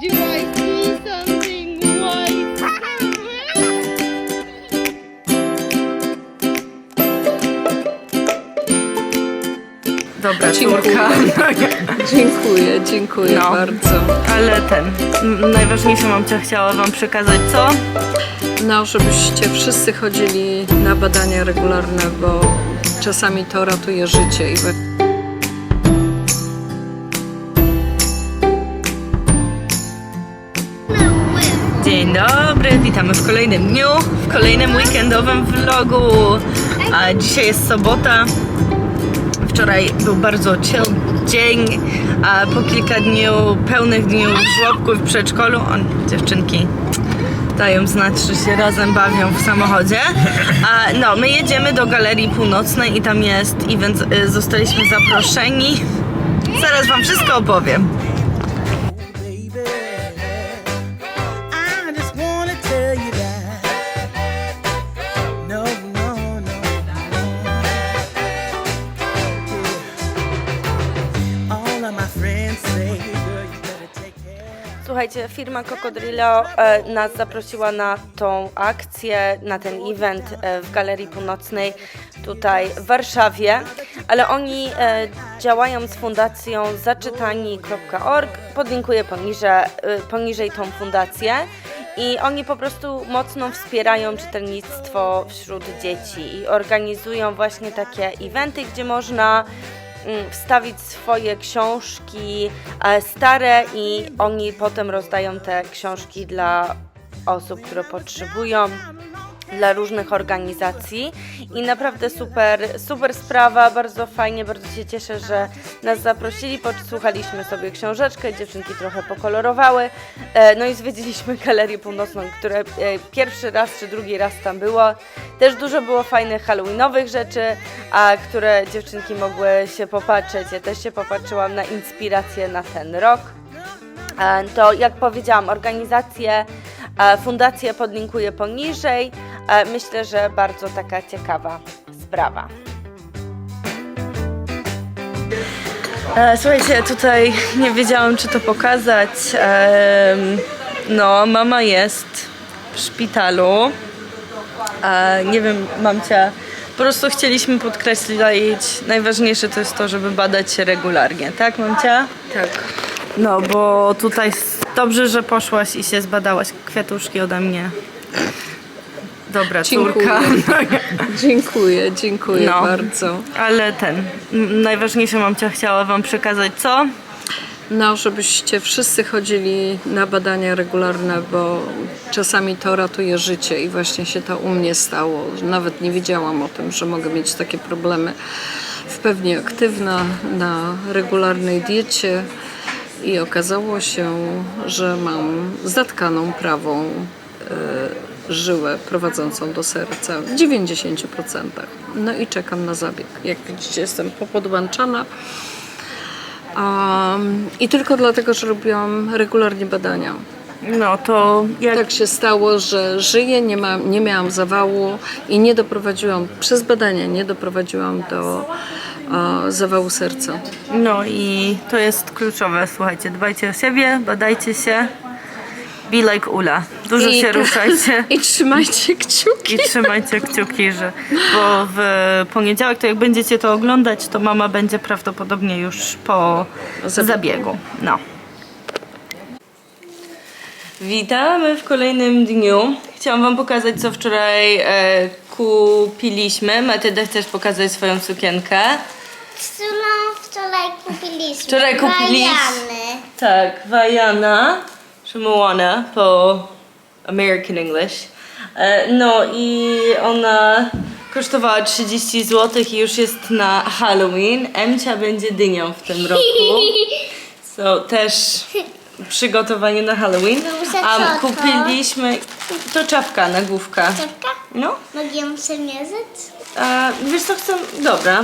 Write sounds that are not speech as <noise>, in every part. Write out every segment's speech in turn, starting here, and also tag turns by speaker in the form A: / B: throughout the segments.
A: Do I see something white?
B: Dobra,
C: Dziękuję.
B: córka. <laughs>
C: Dziękuję, dziękuję
B: No.
C: bardzo.
B: Ale ten, m, najważniejsze mamcia chciała wam przekazać co?
C: No, żebyście wszyscy chodzili na badania regularne, bo czasami to ratuje życie. I we-
B: Dzień dobry, witamy w kolejnym dniu, w kolejnym weekendowym vlogu. A dzisiaj jest sobota. Wczoraj był bardzo chill dzień, a po kilka dniu, pełnych dni w żłobku i w przedszkolu, on, dziewczynki dają znać, że się razem bawią w samochodzie. A, no, my jedziemy do Galerii Północnej i tam jest event, y, zostaliśmy zaproszeni. Zaraz wam wszystko opowiem. Słuchajcie, firma Cocodrillo e, nas zaprosiła na tą akcję, na ten event e, w Galerii Północnej tutaj w Warszawie, ale oni e, działają z fundacją zaczytani.org. Podlinkuję poniżej, e, poniżej tą fundację. I oni po prostu mocno wspierają czytelnictwo wśród dzieci i organizują właśnie takie eventy, gdzie można wstawić swoje książki e, stare i oni potem rozdają te książki dla osób, które potrzebują dla różnych organizacji i naprawdę super, super sprawa, bardzo fajnie, bardzo się cieszę, że nas zaprosili, podsłuchaliśmy sobie książeczkę, dziewczynki trochę pokolorowały, e, no i zwiedziliśmy Galerię Północną, które e, pierwszy raz czy drugi raz tam było. Też dużo było fajnych halloweenowych rzeczy, a które dziewczynki mogły się popatrzeć, ja też się popatrzyłam na inspirację na ten rok. E, To jak powiedziałam, organizację, e, fundację podlinkuję poniżej. E, Myślę, że bardzo taka ciekawa sprawa. E, Słuchajcie, tutaj nie wiedziałam, czy to pokazać. Em, No, mama jest w szpitalu. E, Nie wiem, mamcia. Po prostu chcieliśmy podkreślić, najważniejsze to jest to, żeby badać się regularnie, tak, mamcia?
C: Tak.
B: No, bo tutaj dobrze, że poszłaś i się zbadałaś. Kwiatuszki ode mnie. Dobra,
C: Dziękuję.
B: córka. <laughs>
C: Dziękuję, dziękuję
B: No.
C: bardzo.
B: Ale ten, m, najważniejsze mamcia chciała wam przekazać co?
C: No, żebyście wszyscy chodzili na badania regularne, bo czasami to ratuje życie i właśnie się to u mnie stało. Nawet nie wiedziałam o tym, że mogę mieć takie problemy. W pewnie aktywna na regularnej diecie i okazało się, że mam zatkaną prawą e, żyłę prowadzącą do serca w 90%. No i czekam na zabieg. Jak widzicie, jestem popodłączana. Um, I tylko dlatego, że robiłam regularnie badania.
B: No to jak
C: Tak się stało, że żyję, nie, ma, nie miałam zawału i nie doprowadziłam, przez badania nie doprowadziłam do e, zawału serca.
B: No i to jest kluczowe, słuchajcie, dbajcie o siebie, badajcie się. Be like Ula. Dużo
C: I-
B: się <laughs> ruszajcie.
C: I trzymajcie kciuki.
B: I trzymajcie kciuki, że bo w poniedziałek, to jak będziecie to oglądać, to mama będzie prawdopodobnie już po
C: Zabiegu.
B: zabiegu. No. Witamy w kolejnym dniu. Chciałam wam pokazać, co wczoraj e, kupiliśmy. Matylda, chcesz pokazać swoją sukienkę?
D: którą wczoraj kupiliśmy.
B: Wczoraj kupiliśmy. Tak, Wajana, czy Moana po American English. E, No i ona kosztowała 30 zł i już jest na Halloween. Emcia będzie dynią w tym roku. <laughs> So też przygotowanie na Halloween.
D: Muszę
B: A kupiliśmy to czapka na główkę.
D: Czapka?
B: No.
D: Mogę przymierzyć?
B: E, wiesz co chcę? Dobra.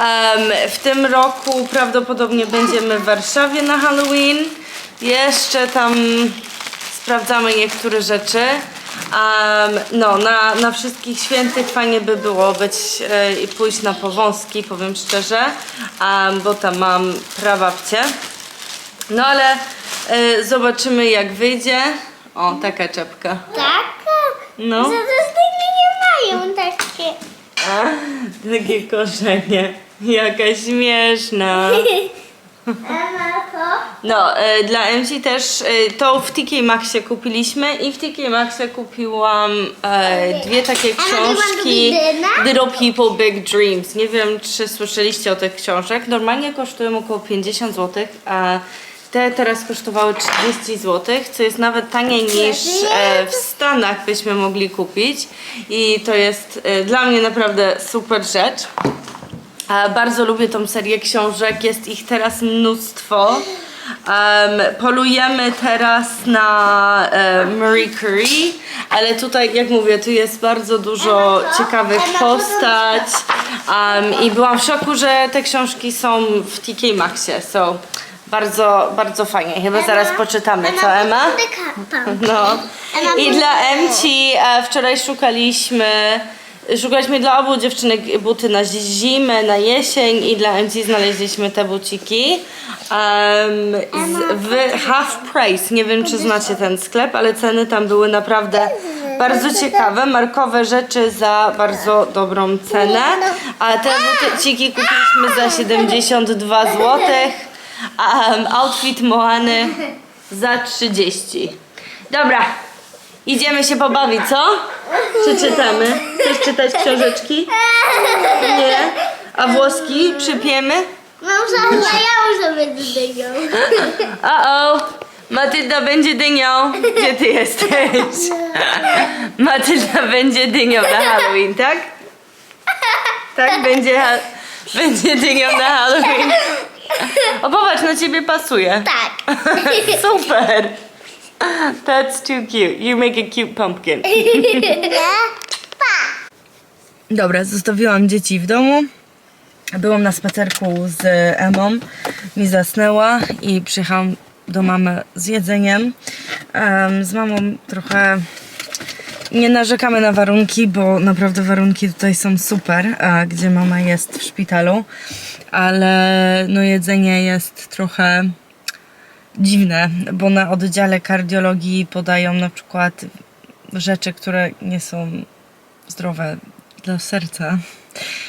B: Em, w tym roku prawdopodobnie będziemy w Warszawie na Halloween. Jeszcze tam sprawdzamy niektóre rzeczy. Em, no, na, na wszystkich świętych fajnie by było być e, i pójść na powązki, powiem szczerze, em, bo tam mam prababcię. No ale e, zobaczymy jak wyjdzie. O, taka czapka.
D: Tak?
B: No.
D: Za nie mają takie.
B: A, takie koszenie. Jaka śmieszna. <laughs> No, e, dla MC też e, to w TK Maxie kupiliśmy i w TK Maxie kupiłam e, dwie takie książki? Little People Big Dreams. Nie wiem, czy słyszeliście o tych książek. Normalnie kosztują około 50 zł, a te teraz kosztowały 30 zł, co jest nawet taniej niż e, w Stanach byśmy mogli kupić. I to jest e, dla mnie naprawdę super rzecz. Bardzo lubię tą serię książek, jest ich teraz mnóstwo. Em, polujemy teraz na e, Marie Curie, ale tutaj, jak mówię, tu jest bardzo dużo ciekawych postać em, i byłam w szoku, że te książki są w TK Maxie, so bardzo, bardzo fajnie. Chyba zaraz poczytamy, co Emma? <laughs> No. I dla Emci e, wczoraj szukaliśmy, szukaliśmy dla obu dziewczynek buty na zimę, na jesień i dla Emci znaleźliśmy te buciki em, z, w Half Price. Nie wiem, czy znacie ten sklep, ale ceny tam były naprawdę bardzo ciekawe. Markowe rzeczy za bardzo dobrą cenę. A te buciki kupiliśmy za 72 zł. Um, outfit Moany za 30. Dobra, idziemy się pobawić, co? Czy czytamy? Chcesz czytać książeczki? Nie? A włoski przypiemy?
D: Mam za ja muszę być dynią.
B: O-o! Matylda będzie dynią. Gdzie ty jesteś? Matylda będzie dynią na Halloween, tak? Tak, będzie, ha- będzie dynią na Halloween. O, popatrz, na ciebie pasuje.
D: Tak. <laughs>
B: Super! <laughs> That's too cute. You make a cute pumpkin. <laughs> Dobra, zostawiłam dzieci w domu. Byłam na spacerku z Emą, mi zasnęła i przyjechałam do mamy z jedzeniem. Em, z mamą trochę nie narzekamy na warunki, bo naprawdę warunki tutaj są super, a gdzie mama jest w szpitalu, ale no jedzenie jest trochę dziwne, bo na oddziale kardiologii podają na przykład rzeczy, które nie są zdrowe dla serca,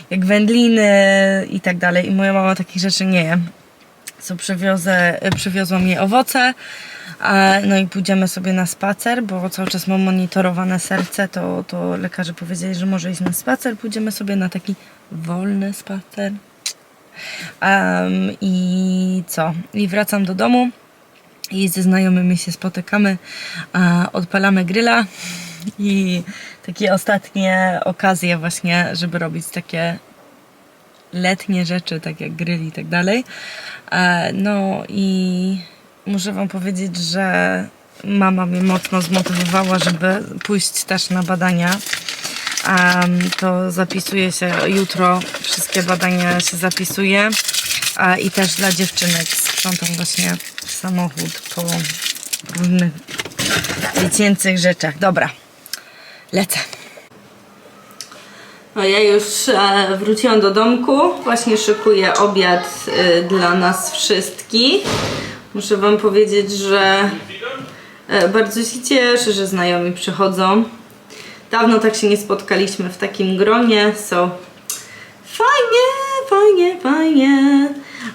B: jak wędliny i tak dalej. I moja mama takich rzeczy nie je. Co przywiozę, przywiozła mi owoce, a, no i pójdziemy sobie na spacer, bo cały czas mam monitorowane serce, to, to lekarze powiedzieli, że może iść na spacer, pójdziemy sobie na taki wolny spacer. Em, I co? I wracam do domu i ze znajomymi się spotykamy, odpalamy grilla i takie ostatnie okazje właśnie, żeby robić takie letnie rzeczy, tak jak grill i tak dalej. E, No i muszę wam powiedzieć, że mama mnie mocno zmotywowała, żeby pójść też na badania. To zapisuje się jutro, wszystkie badania się zapisuje. A, I też dla dziewczynek sprzątam właśnie samochód po różnych dziecięcych rzeczach. Dobra, lecę. No ja już e, wróciłam do domku. Właśnie szykuję obiad e, dla nas wszystkich. Muszę wam powiedzieć, że e, bardzo się cieszę, że znajomi przychodzą. Dawno tak się nie spotkaliśmy w takim gronie, so fajnie, fajnie, fajnie.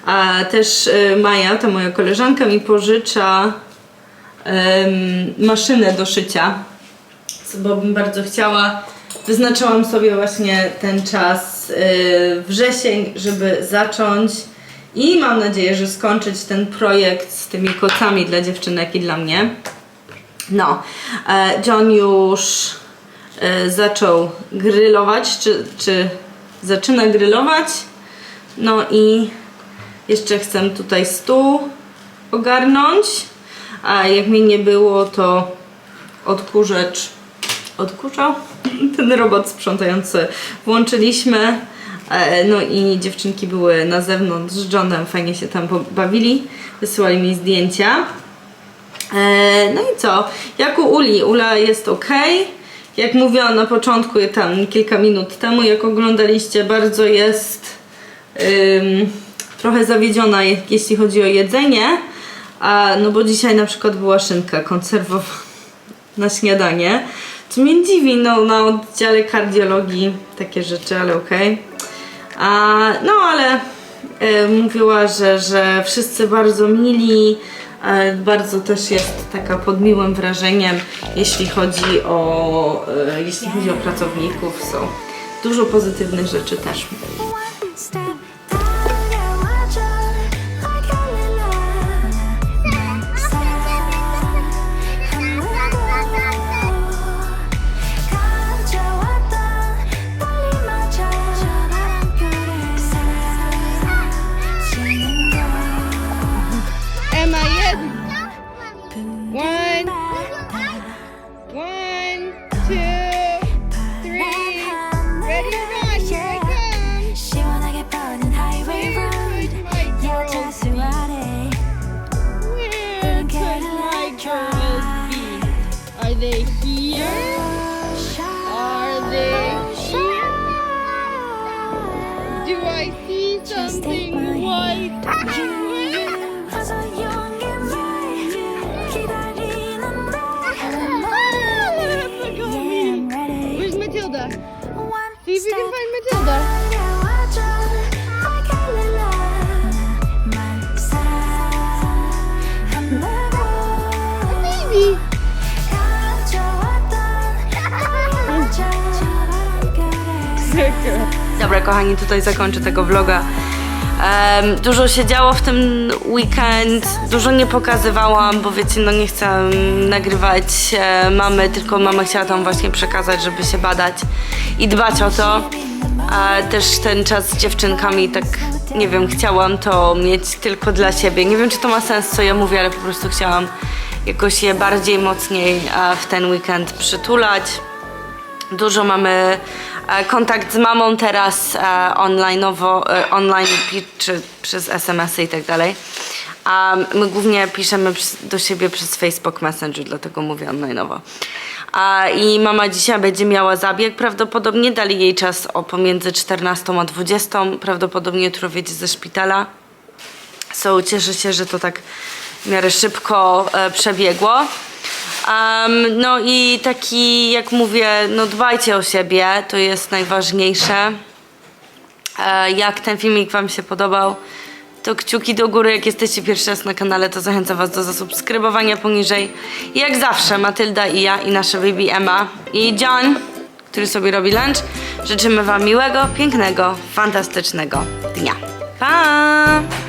B: A też e, Maja, ta moja koleżanka, mi pożycza em, maszynę do szycia bo bym bardzo chciała. Wyznaczyłam sobie właśnie ten czas yy, wrzesień, żeby zacząć i mam nadzieję, że skończyć ten projekt z tymi kocami dla dziewczynek i dla mnie. No, e, John już zaczął grillować, czy, czy zaczyna grillować. No i jeszcze chcę tutaj stół ogarnąć. A jak mnie nie było, to odkurzacz odkurzał. <laughs> Ten robot sprzątający włączyliśmy. E, No i dziewczynki były na zewnątrz z Johnem, fajnie się tam bawili. Wysyłali mi zdjęcia. E, No i co? Jak u Uli, Ula jest ok. Jak mówiłam na początku, tam kilka minut temu, jak oglądaliście, bardzo jest ym, trochę zawiedziona, je- jeśli chodzi o jedzenie. A, no bo dzisiaj na przykład była szynka konserwowana <laughs> na śniadanie. Co mnie dziwi, no na oddziale kardiologii takie rzeczy, ale okej. A, No ale e, mówiła, że, że wszyscy bardzo mili, e, bardzo też jest taka pod miłym wrażeniem, jeśli chodzi o, e, jeśli chodzi o pracowników, są dużo pozytywnych rzeczy też. Dobra, kochani, tutaj zakończę tego vloga. Em, dużo się działo w ten weekend, dużo nie pokazywałam, bo wiecie, no nie chcę nagrywać e, mamy, tylko mama chciała tam właśnie przekazać, żeby się badać i dbać o to. A też ten czas z dziewczynkami, tak nie wiem, chciałam to mieć tylko dla siebie. Nie wiem, czy to ma sens, co ja mówię, ale po prostu chciałam jakoś je bardziej, mocniej e, w ten weekend przytulać. Dużo mamy e, kontakt z mamą teraz e, online'owo, e, online czy przez SMS-y i tak dalej. A my głównie piszemy do siebie przez Facebook Messenger, dlatego mówię online'owo. A, I mama dzisiaj będzie miała zabieg, prawdopodobnie dali jej czas o pomiędzy 14 a 20. Prawdopodobnie jutro wyjdzie ze szpitala. So, cieszę się, że to tak w miarę szybko e, przebiegło. Em, no i taki, jak mówię, no dbajcie o siebie, to jest najważniejsze. E, jak ten filmik Wam się podobał, to kciuki do góry. Jak jesteście pierwszy raz na kanale, to zachęcam Was do zasubskrybowania poniżej. I jak zawsze, Matylda i ja, i nasza baby Emma i John, który sobie robi lunch, życzymy Wam miłego, pięknego, fantastycznego dnia. Pa!